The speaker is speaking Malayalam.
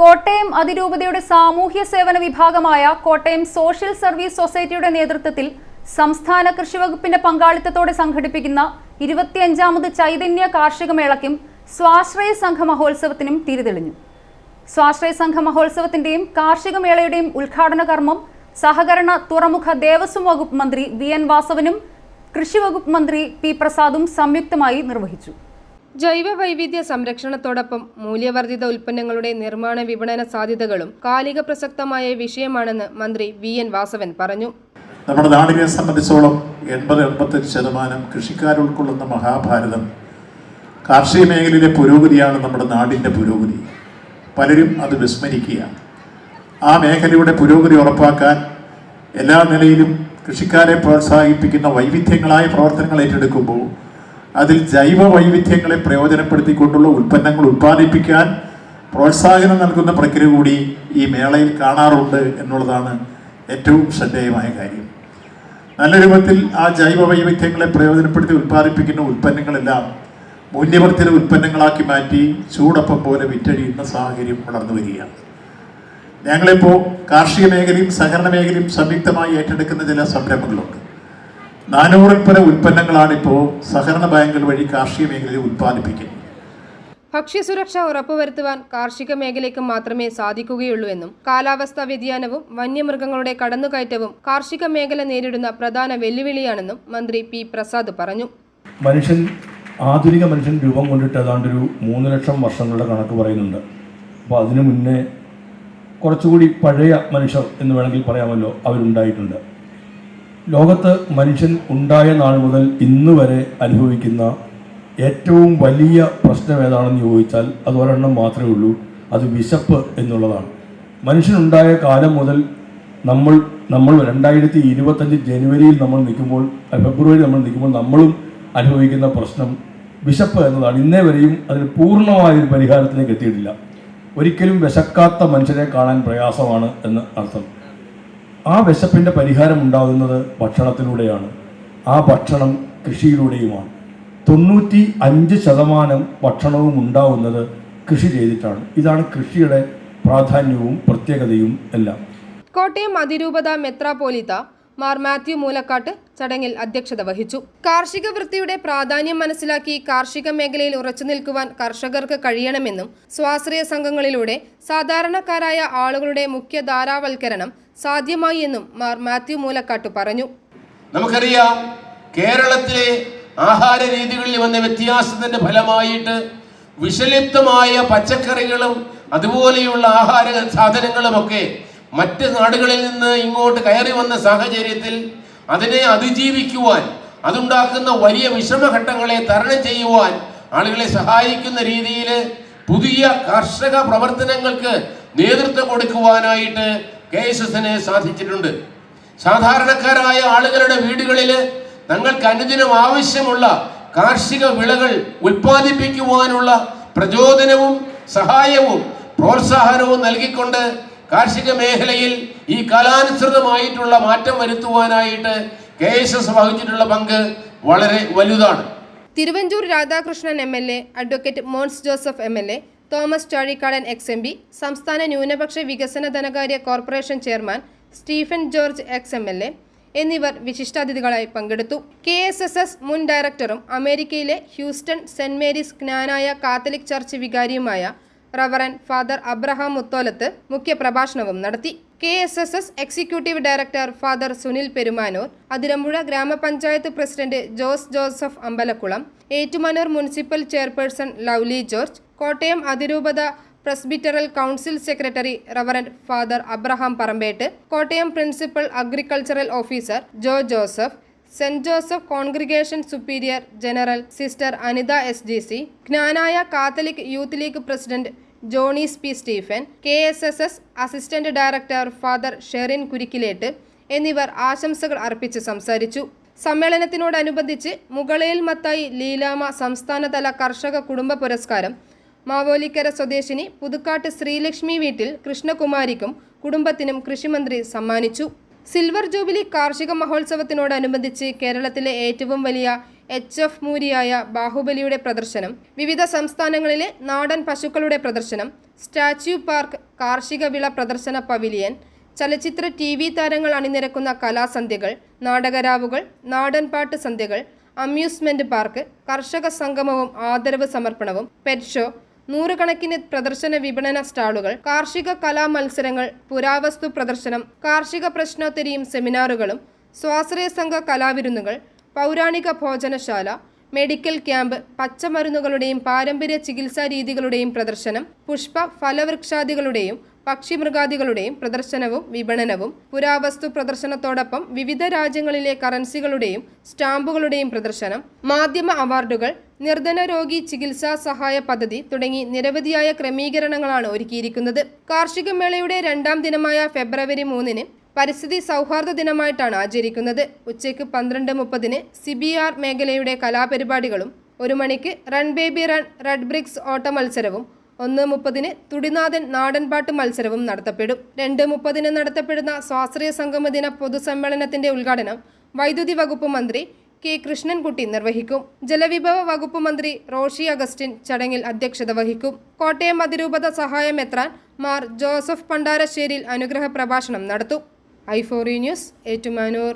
കോട്ടയം അതിരൂപതയുടെ സാമൂഹ്യ സേവന വിഭാഗമായ കോട്ടയം സോഷ്യൽ സർവീസ് സൊസൈറ്റിയുടെ നേതൃത്വത്തിൽ സംസ്ഥാന കൃഷി വകുപ്പിന്റെ പങ്കാളിത്തത്തോടെ സംഘടിപ്പിക്കുന്ന ഇരുപത്തിയഞ്ചാമത് ചൈതന്യ കാർഷിക മേളയ്ക്കും സ്വാശ്രയ സംഘ മഹോത്സവത്തിനും തിരിതെളിഞ്ഞു. സ്വാശ്രയ സംഘ മഹോത്സവത്തിന്റെയും കാർഷിക മേളയുടെയും ഉദ്ഘാടന കർമ്മം സഹകരണ തുറമുഖ ദേവസ്വം വകുപ്പ് മന്ത്രി വി എൻ വാസവനും കൃഷി വകുപ്പ് മന്ത്രി പി പ്രസാദും സംയുക്തമായി നിർവഹിച്ചു. ജൈവ വൈവിധ്യ സംരക്ഷണത്തോടൊപ്പം മൂല്യവർദ്ധിത ഉൽപ്പന്നങ്ങളുടെ നിർമ്മാണ വിപണന സാധ്യതകളും കാലിക പ്രസക്തമായ വിഷയമാണെന്ന് മന്ത്രി വി എൻ വാസവൻ പറഞ്ഞു. നമ്മുടെ നാടിനെ സംബന്ധിച്ചോളം എൺപത് എൺപത്തഞ്ച് ശതമാനം കൃഷിക്കാർ ഉൾക്കൊള്ളുന്ന മഹാഭാരതം കാർഷിക മേഖലയിലെ പുരോഗതിയാണ് നമ്മുടെ നാടിന്റെ പുരോഗതി. പലരും അത് വിസ്മരിക്കുകയാണ്. ആ മേഖലയുടെ പുരോഗതി ഉറപ്പാക്കാൻ എല്ലാ നിലയിലും കൃഷിക്കാരെ പ്രോത്സാഹിപ്പിക്കുന്ന വൈവിധ്യങ്ങളായ പ്രവർത്തനങ്ങൾ ഏറ്റെടുക്കുമ്പോൾ അതിൽ ജൈവ വൈവിധ്യങ്ങളെ പ്രയോജനപ്പെടുത്തിക്കൊണ്ടുള്ള ഉൽപ്പന്നങ്ങൾ ഉൽപ്പാദിപ്പിക്കാൻ പ്രോത്സാഹനം നൽകുന്ന പ്രക്രിയ കൂടി ഈ മേളയിൽ കാണാറുണ്ട് എന്നുള്ളതാണ് ഏറ്റവും ശ്രദ്ധേയമായ കാര്യം. നല്ല രൂപത്തിൽ ആ ജൈവ വൈവിധ്യങ്ങളെ പ്രയോജനപ്പെടുത്തി ഉൽപ്പാദിപ്പിക്കുന്ന ഉൽപ്പന്നങ്ങളെല്ലാം മൂല്യവർദ്ധിത ഉൽപ്പന്നങ്ങളാക്കി മാറ്റി ചൂടപ്പം പോലെ വിറ്റഴിയുന്ന സാഹചര്യം വളർന്നു വരികയാണ്. ഞങ്ങളിപ്പോൾ കാർഷിക മേഖലയും സഹകരണ മേഖലയും സംയുക്തമായി ഏറ്റെടുക്കുന്ന ചില സംരംഭങ്ങളുണ്ട്. നാനൂറിൽ പല ഉൽപ്പന്നങ്ങളാണ് ഇപ്പോൾ സഹകരണ ബാങ്കുകൾ വഴി കാർഷിക മേഖലയിൽ ഉൽപ്പാദിപ്പിക്കുന്നത്. ഭക്ഷ്യസുരക്ഷ ഉറപ്പുവരുത്തുവാൻ കാർഷിക മേഖലയ്ക്ക് മാത്രമേ സാധിക്കുകയുള്ളൂ എന്നും കാലാവസ്ഥാ വ്യതിയാനവും വന്യമൃഗങ്ങളുടെ കടന്നുകയറ്റവും കാർഷിക മേഖല നേരിടുന്ന പ്രധാന വെല്ലുവിളിയാണെന്നും മന്ത്രി പി പ്രസാദ് പറഞ്ഞു. മനുഷ്യൻ ആധുനിക മനുഷ്യൻ രൂപം കൊണ്ടിട്ട് ഏതാണ്ടൊരു മൂന്ന് ലക്ഷം വർഷങ്ങളുടെ കണക്ക് പറയുന്നുണ്ട്. അപ്പോൾ അതിനു മുന്നേ കുറച്ചുകൂടി പഴയ മനുഷ്യർ എന്ന് വേണമെങ്കിൽ പറയാമല്ലോ അവരുണ്ടായിട്ടുണ്ട്. ലോകത്ത് മനുഷ്യൻ ഉണ്ടായ നാൾ മുതൽ ഇന്ന് വരെ അനുഭവിക്കുന്ന ഏറ്റവും വലിയ പ്രശ്നം ഏതാണെന്ന് ചോദിച്ചാൽ അത് ഒരെണ്ണം മാത്രമേ ഉള്ളൂ. അത് വിശപ്പ് എന്നുള്ളതാണ്. മനുഷ്യനുണ്ടായ കാലം മുതൽ നമ്മൾ നമ്മൾ രണ്ടായിരത്തി ഇരുപത്തഞ്ച് ജനുവരിയിൽ നമ്മൾ നിൽക്കുമ്പോൾ ഫെബ്രുവരി നമ്മൾ നിൽക്കുമ്പോൾ നമ്മളും അനുഭവിക്കുന്ന പ്രശ്നം വിശപ്പ് എന്നതാണ്. ഇന്നേ വരെയും അതിന് പൂർണമായ ഒരു പരിഹാരത്തിലേക്ക് എത്തിയിട്ടില്ല. ഒരിക്കലും വിശക്കാത്ത മനുഷ്യരെ കാണാൻ പ്രയാസമാണ് എന്ന് അർത്ഥം. ആ വിശപ്പിന്റെ പരിഹാരം ഉണ്ടാകുന്നത് ഭക്ഷണത്തിലൂടെയാണ്. ആ ഭക്ഷണം കൃഷിയിലൂടെയുമാണ്. തൊണ്ണൂറ്റി അഞ്ച് ശതമാനം ഭക്ഷണവും ഉണ്ടാവുന്നത് കൃഷി ചെയ്തിട്ടാണ്. ഇതാണ് കൃഷിയുടെ പ്രാധാന്യവും പ്രത്യേകതയും എല്ലാം. കോട്ടയം അതിരൂപത മെത്രാപോലിത മാർ മാത്യു മൂലക്കാട്ട് ചടങ്ങിൽ അധ്യക്ഷത വഹിച്ചു. കാർഷിക വൃത്തിയുടെ പ്രാധാന്യം മനസ്സിലാക്കി കാർഷിക മേഖലയിൽ ഉറച്ചു നിൽക്കുവാൻ കർഷകർക്ക് കഴിയണമെന്നും സ്വാശ്രയ സംഘങ്ങളിലൂടെ സാധാരണക്കാരായ ആളുകളുടെ മുഖ്യ ധാരാവൽക്കരണം സാധ്യമായി എന്നും മാർ മാത്യു മൂലക്കാട്ട് പറഞ്ഞു. നമുക്കറിയാം കേരളത്തിലെ ആഹാര രീതികളിൽ വന്ന വ്യത്യാസത്തിന്റെ ഫലമായിട്ട് വിഷലിപ്തമായ പച്ചക്കറികളും അതുപോലെയുള്ള ആഹാര സാധനങ്ങളും ഒക്കെ മറ്റ് നാടുകളിൽ നിന്ന് ഇങ്ങോട്ട് കയറി വന്ന സാഹചര്യത്തിൽ അതിനെ അതിജീവിക്കുവാൻ അതുണ്ടാക്കുന്ന വലിയ വിഷമഘട്ടങ്ങളെ തരണം ചെയ്യുവാൻ ആളുകളെ സഹായിക്കുന്ന രീതിയിൽ പുതിയ കർഷക പ്രവർത്തനങ്ങൾക്ക് നേതൃത്വം കൊടുക്കുവാനായിട്ട് കെ എസ് എസിന് സാധിച്ചിട്ടുണ്ട്. സാധാരണക്കാരായ ആളുകളുടെ വീടുകളിൽ തങ്ങൾക്ക് അനുദിനം ആവശ്യമുള്ള കാർഷിക വിളകൾ ഉൽപ്പാദിപ്പിക്കുവാനുള്ള പ്രചോദനവും സഹായവും പ്രോത്സാഹനവും നൽകിക്കൊണ്ട് കാർഷിക മേഖലയിൽ ഈ കാലാനുസൃതമായിട്ടുള്ള മാറ്റം വരുത്തുവാനായിട്ട് കെ എസ് എസ് വഹിച്ചിട്ടുള്ള പങ്ക് വളരെ വലുതാണ്. Thiruvanchoor Radhakrishnan M L A advocate Mons Joseph M L A Thomas Chazhikadan ex M P സംസ്ഥാന ന്യൂനപക്ഷ വികസന ധനകാര്യ corporation chairman Stephen George ex M L A എന്നിവർ വിശിഷ്ടാതിഥികളായി പങ്കെടുത്തു. കെ എസ് എസ് എസ് മുൻ ഡയറക്ടറും അമേരിക്കയിലെ Houston saint Mary's Knanaya catholic church വികാരിയുമായ reverend father Abraham Mutholath മുഖ്യപ്രഭാഷണവും നടത്തി. K S S S executive director father Sunil Perumanoor Athirampuzha ഗ്രാമപഞ്ചായത്ത് president Jose Joseph Ambalakulam Ettumanoor municipal chairperson Lovely George Kottayam അതിരൂപത presbyteral council secretary reverend father Abraham Parampettu Kottayam principal agricultural officer Jo Joseph saint Joseph congregation superior general sister Anitha S G C Knanaya catholic youth league president Johnies P Stephen K S S S assistant director father Sherin Kurikkilettu എന്നിവർ ആശംസകൾ അർപ്പിച്ച് സംസാരിച്ചു. സമ്മേളനത്തിനോടനുബന്ധിച്ച് മുകളേൽ മത്തായി ലീലാമ സംസ്ഥാനതല കർഷക കുടുംബ പുരസ്കാരം മാവോലിക്കര സ്വദേശിനി പുതുക്കാട്ട് ശ്രീലക്ഷ്മി വീട്ടിൽ കൃഷ്ണകുമാരിക്കും കുടുംബത്തിനും കൃഷിമന്ത്രി സമ്മാനിച്ചു. സിൽവർ ജൂബിലി കാർഷിക മഹോത്സവത്തിനോടനുബന്ധിച്ച് കേരളത്തിലെ ഏറ്റവും വലിയ എച്ച് എഫ് മൂരിയായ ബാഹുബലിയുടെ പ്രദർശനം വിവിധ സംസ്ഥാനങ്ങളിലെ നാടൻ പശുക്കളുടെ പ്രദർശനം സ്റ്റാച്യു പാർക്ക് കാർഷിക വിള പ്രദർശന പവിലിയൻ ചലച്ചിത്ര ടി വി താരങ്ങൾ അണിനിരക്കുന്ന കലാസന്ധ്യകൾ നാടകരാവുകൾ നാടൻപാട്ട് സന്ധ്യകൾ അമ്യൂസ്മെന്റ് പാർക്ക് കർഷക സംഗമവും ആദരവ് സമർപ്പണവും പെറ്റ് ഷോ നൂറുകണക്കിന് പ്രദർശന വിപണന സ്റ്റാളുകൾ കാർഷിക കലാ മത്സരങ്ങൾ പുരാവസ്തു പ്രദർശനം കാർഷിക പ്രശ്നോത്തരിയും സെമിനാറുകളും സ്വാശ്രയ സംഘ കലാവിരുന്നുകൾ പൗരാണിക ഭോജനശാല മെഡിക്കൽ ക്യാമ്പ് പച്ചമരുന്നുകളുടെയും പാരമ്പര്യ ചികിത്സാ രീതികളുടെയും പ്രദർശനം പുഷ്പ ഫലവൃക്ഷാദികളുടെയും പക്ഷിമൃഗാദികളുടെയും പ്രദർശനവും വിപണനവും പുരാവസ്തു പ്രദർശനത്തോടൊപ്പം വിവിധ രാജ്യങ്ങളിലെ കറൻസികളുടെയും സ്റ്റാമ്പുകളുടെയും പ്രദർശനം മാധ്യമ അവാർഡുകൾ നിർധന രോഗി ചികിത്സാ സഹായ പദ്ധതി തുടങ്ങി നിരവധിയായ ക്രമീകരണങ്ങളാണ് ഒരുക്കിയിരിക്കുന്നത്. കാർഷിക മേളയുടെ രണ്ടാം ദിനമായ ഫെബ്രുവരി മൂന്നിന് പരിസ്ഥിതി സൗഹാർദ്ദ ദിനമായിട്ടാണ് ആചരിക്കുന്നത്. ഉച്ചയ്ക്ക് പന്ത്രണ്ട് മുപ്പതിന് സി ബി ആർ മേഖലയുടെ കലാപരിപാടികളും ഒരു മണിക്ക് run baby run red bricks ഓട്ട മത്സരവും ഒന്ന് മുപ്പതിന് തുടിനാഥൻ നാടൻപാട്ട് മത്സരവും നടത്തപ്പെടും. രണ്ട് മുപ്പതിന് നടത്തപ്പെടുന്ന സ്വാശ്രയ സംഗമ ദിന പൊതുസമ്മേളനത്തിന്റെ ഉദ്ഘാടനം വൈദ്യുതി വകുപ്പ് മന്ത്രി കെ കൃഷ്ണൻകുട്ടി നിർവഹിക്കും. ജലവിഭവ വകുപ്പ് മന്ത്രി റോഷി അഗസ്റ്റിൻ ചടങ്ങിൽ അധ്യക്ഷത വഹിക്കും. കോട്ടയം അതിരൂപത സഹായം എത്രാൻ മാർ ജോസഫ് പണ്ടാരശ്ശേരിയിൽ അനുഗ്രഹ പ്രഭാഷണം നടത്തും. ഐ ഫോറി ന്യൂസ് ഏറ്റുമാനൂർ.